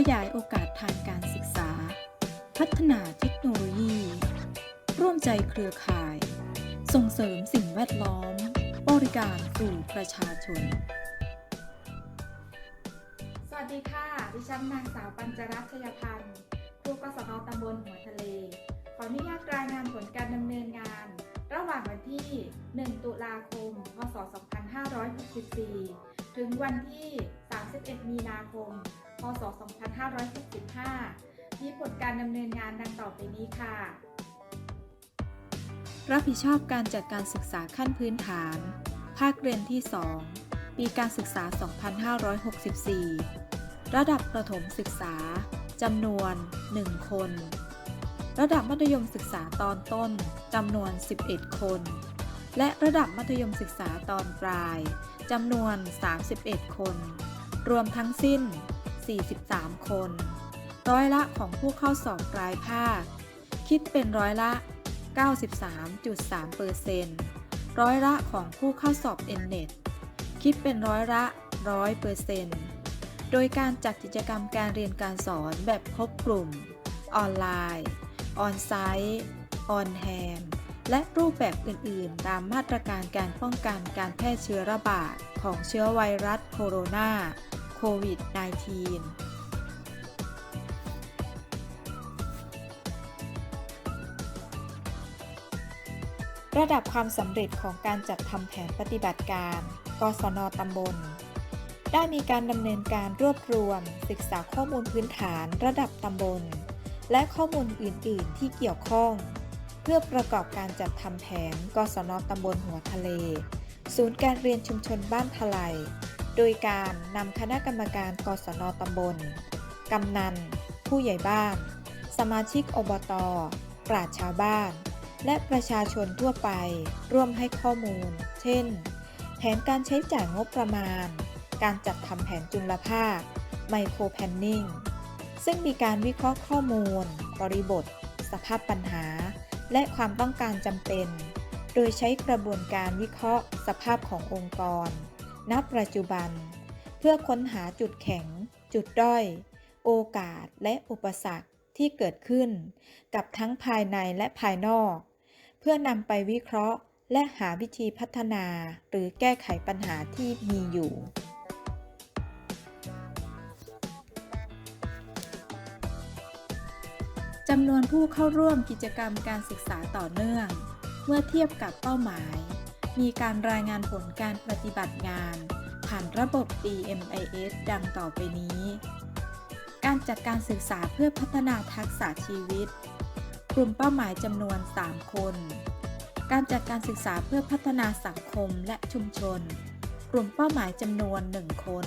ขยายโอกาสทางการศึกษา พัฒนาเทคโนโลยี ร่วมใจเครือข่าย ส่งเสริมสิ่งแวดล้อม บริการสู่ประชาชน สวัสดีค่ะ ดิฉันนางสาวปัญจรัตน์ชยพันธ์ครูกศนตำบลหัวทะเล ขออนุญาตรายงานผลการดำเนินงาน ระหว่างวันที่ 1 ตุลาคม พศ 2564 ถึงวันที่ 31 มีนาคม ศ 2565 มีผลการดำเนินงานดังต่อไปนี้ค่ะ รับผิดชอบการจัดการศึกษาขั้นพื้นฐาน ภาคเรียนที่ 2 ปีการศึกษา 2564 ระดับประถมศึกษาจำนวน 1 คน ระดับมัธยมศึกษาตอนต้นจำนวน 11 คน และระดับมัธยมศึกษาตอนปลายจำนวน 31 คน รวมทั้งสิ้น 43 คน ร้อยละของผู้เข้าสอบปลายภาค คิดเป็นร้อยละ 93.3เปอร์เซ็นต์ร้อยละของผู้เข้าสอบ Nnet คิดเป็นร้อยละ 100เปอร์เซ็นต์โดยการจัดกิจกรรมการเรียนการสอนแบบพบกลุ่ม ออนไลน์ ออนไซต์ ออนแฮนและรูปแบบอื่น ๆ ตามมาตรการการป้องกันการแพร่เชื้อระบาดของเชื้อไวรัสโคโรนา วิด -19 ระดับความสำเร็จของการจัดทำแผนปฏิบัติการ กศนตำบล ได้มีการดำเนินการรวบรวม ศึกษาข้อมูลพื้นฐานระดับตำบล และข้อมูลอื่น ๆ ที่เกี่ยวข้อง เพื่อประกอบการจัดทำแผน กศนตำบลหัวทะเล ศูนย์การเรียนชุมชนบ้านทลาย โดยการนำคณะกรรมการกศนตำบล กำนัน ผู้ใหญ่บ้าน สมาชิกอบต ปราชชาวบ้าน และประชาชนทั่วไป ร่วมให้ข้อมูล เช่น แผนการใช้จ่ายงบประมาณ การจัดทำแผนจุลภาค ไมโครแพนนิ่ง ซึ่งมีการวิเคราะห์ข้อมูล บริบท สภาพปัญหา และความต้องการจำเป็น โดยใช้กระบวนการวิเคราะห์สภาพขององค์กร ณปัจจุบัน เพื่อค้นหาจุดแข็ง จุดด้อย โอกาสและอุปสรรคที่เกิดขึ้น กับทั้งภายในและภายนอก เพื่อนำไปวิเคราะห์ และหาวิธีพัฒนาหรือแก้ไขปัญหาที่มีอยู่จำนวนผู้เข้าร่วมกิจกรรมการศึกษาต่อเนื่อง เมื่อเทียบกับเป้าหมาย มีการรายงานผลการปฏิบัติงาน ผ่านระบบ DMIS ดังต่อไปนี้ การจัดการศึกษาเพื่อพัฒนาทักษะชีวิต กลุ่มเป้าหมายจำนวน 3 คน การจัดการศึกษาเพื่อพัฒนาสังคมและชุมชน กลุ่มเป้าหมายจำนวน 1 คน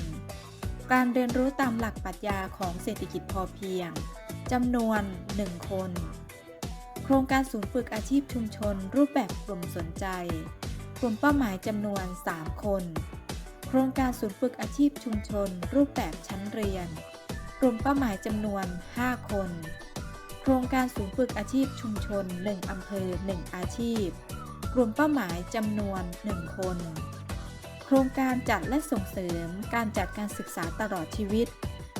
การเรียนรู้ตามหลักปรัชญาของเศรษฐกิจพอเพียงจำนวน 1 คน โครงการศูนย์ฝึกอาชีพชุมชน รูปแบบกลุ่มสนใจ กลุ่มเป้าหมายจำนวน 3 คน โครงการศูนย์ฝึกอาชีพชุมชน รูปแบบชั้นเรียน กลุ่มเป้าหมายจำนวน 5 คน โครงการศูนย์ฝึกอาชีพชุมชน 1 อำเภอ 1 อาชีพ กลุ่มเป้าหมายจำนวน 1 คน โครงการจัดและส่งเสริมการจัดการศึกษาตลอดชีวิต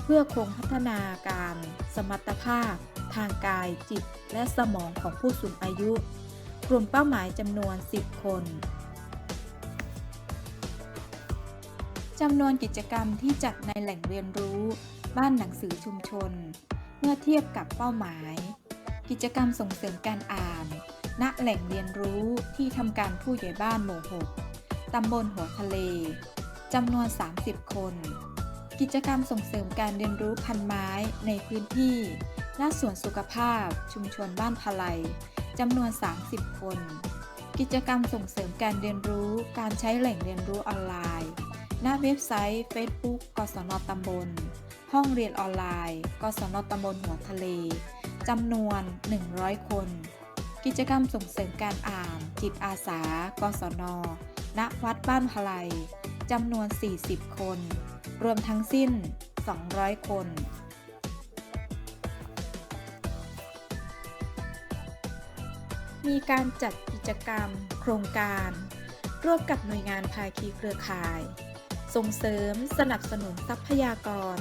เพื่อคงพัฒนาการ สมรรถภาพ ทางกายจิต และสมองของผู้สูงอายุกลุ่มเป้าหมายจำนวน 10 คน จำนวนกิจกรรมที่จัดในแหล่งเรียนรู้ บ้านหนังสือชุมชน เมื่อเทียบกับเป้าหมาย กิจกรรมส่งเสริมการอ่าน ณแหล่งเรียนรู้ที่ทำการผู้ใหญ่บ้านหมู่6ตำบลหัวทะเล จำนวน 30 คน กิจกรรมส่งเสริมการเรียนรู้พันไม้ในพื้นที่ณสวนสุขภาพ ชุมชนบ้านพะไลจำนวน 30 คน กิจกรรมส่งเสริมการเรียนรู้การใช้แหล่งเรียนรู้ออนไลน์ หน้าเว็บไซต์ Facebook กศนตำบล ห้องเรียนออนไลน์ กศนตำบลหัวทะเลจำนวน 100 คน กิจกรรมส่งเสริมการอ่าน จิตอาสา กศน ณ วัดบ้านพะไลจำนวน 40 คน รวมทั้งสิ้น 200 คนมีการจัดกิจกรรม โครงการ ร่วมกับหน่วยงานภาคีเครือข่าย ส่งเสริมสนับสนุนทรัพยากร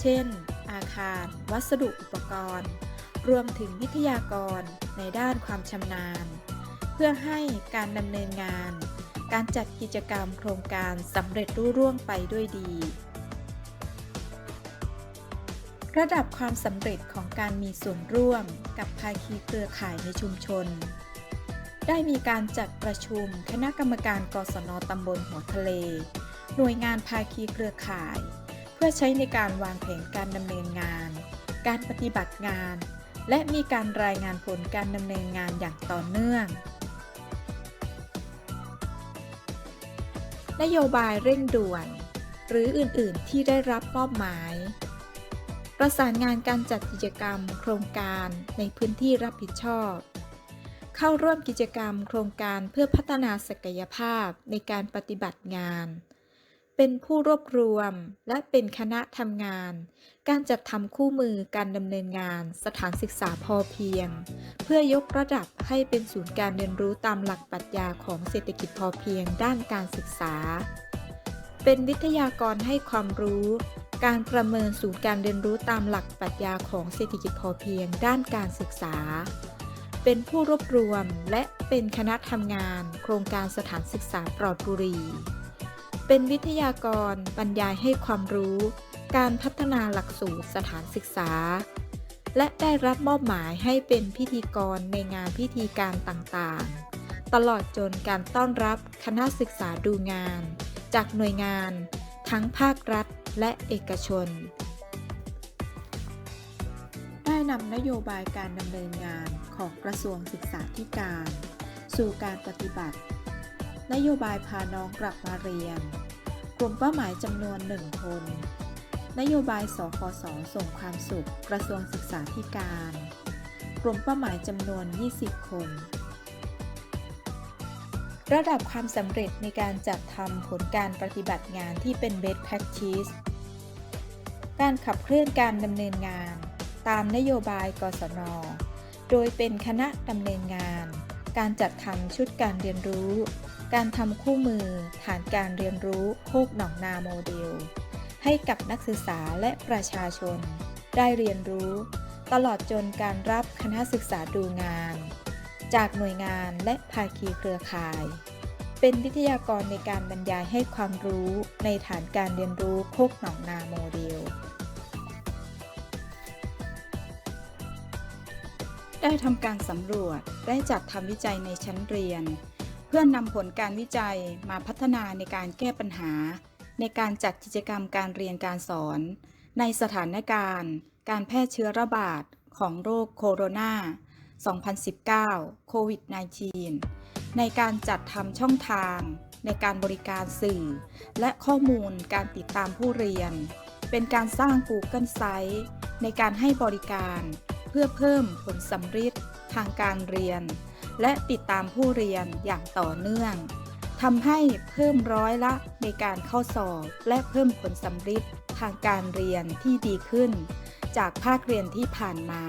เช่น อาคาร วัสดุอุปกรณ์ รวมถึงวิทยากรในด้านความชำนาญ เพื่อให้การดำเนินงาน การจัดกิจกรรมโครงการสำเร็จรุ่ร่วงไปด้วยดี ระดับความสำเร็จของการมีส่วนร่วมกับภาคีเครือข่ายในชุมชนได้มีการจัดประชุมคณะกรรมการกศนตำบลหัวทะเล หน่วยงานภาคีเครือข่าย เพื่อใช้ในการวางแผนการดำเนินงาน การปฏิบัติงาน และมีการรายงานผลการดำเนินงานอย่างต่อเนื่อง นโยบายเร่งด่วน หรืออื่นๆที่ได้รับมอบหมาย ประสานงานการจัดกิจกรรม โครงการในพื้นที่รับผิดชอบเข้าร่วมกิจกรรมโครงการเพื่อพัฒนาศักยภาพในการปฏิบัติงาน เป็นผู้รวบรวม และเป็นคณะทำงาน การจัดทำคู่มือการดำเนินงานสถานศึกษาพอเพียง เพื่อยกระดับให้เป็นศูนย์การเรียนรู้ตามหลักปรัชญาของเศรษฐกิจพอเพียงด้านการศึกษา เป็นวิทยากรให้ความรู้ การประเมินศูนย์การเรียนรู้ตามหลักปรัชญาของเศรษฐกิจพอเพียงด้านการศึกษา เป็นผู้รวบรวมและเป็นคณะทำงาน โครงการสถานศึกษาปลอดบุหรี่ เป็นวิทยากรบรรยายให้ความรู้ การพัฒนาหลักสูตรสถานศึกษา และได้รับมอบหมายให้เป็นพิธีกรในงานพิธีการต่างๆ ตลอดจนการต้อนรับคณะศึกษาดูงาน จากหน่วยงาน ทั้งภาครัฐและเอกชน ได้นำนโยบายการดำเนินงานของกระทรวงศึกษาธิการ สู่การปฏิบัติ นโยบายพาน้องกลับมาเรียน กลุ่มเป้าหมายจำนวนหนึ่งคน นโยบายสคสส่งความสุข กระทรวงศึกษาธิการ กลุ่มเป้าหมายจำนวน 20 คน ระดับความสำเร็จในการจัดทำผลการปฏิบัติงานที่เป็น best practice การขับเคลื่อนการดำเนินงาน ตามนโยบายกศน โดยเป็นคณะดำเนินงาน การจัดทำชุดการเรียนรู้ การทำคู่มือฐานการเรียนรู้โคกหนองนาโมเดล ให้กับนักศึกษาและประชาชน ได้เรียนรู้ ตลอดจนการรับคณะศึกษาดูงาน จากหน่วยงานและภาคีเครือข่าย เป็นวิทยากรในการบรรยายให้ความรู้ในฐานการเรียนรู้โคกหนองนาโมเดล ได้ทำการสำรวจได้จัดทำวิจัยในชั้นเรียน เพื่อนนำผลการวิจัยมาพัฒนาในการแก้ปัญหา ในการจัดกิจกรรมการเรียนการสอน ในสถานการณ์ การแพร่เชื้อระบาดของโรคโคโรนา2019 โควิด -19 ในการจัดทำช่องทาง ในการบริการสื่อ และข้อมูลการติดตามผู้เรียน เป็นการสร้าง Google Site ในการให้บริการ เพื่อเพิ่มผลสำฤทธิ์ทางการเรียน และติดตามผู้เรียนอย่างต่อเนื่องทำให้เพิ่มร้อยละในการเข้าสอบ และเพิ่มผลสำฤทธิ์ทางการเรียนที่ดีขึ้น จากภาคเรียนที่ผ่านมา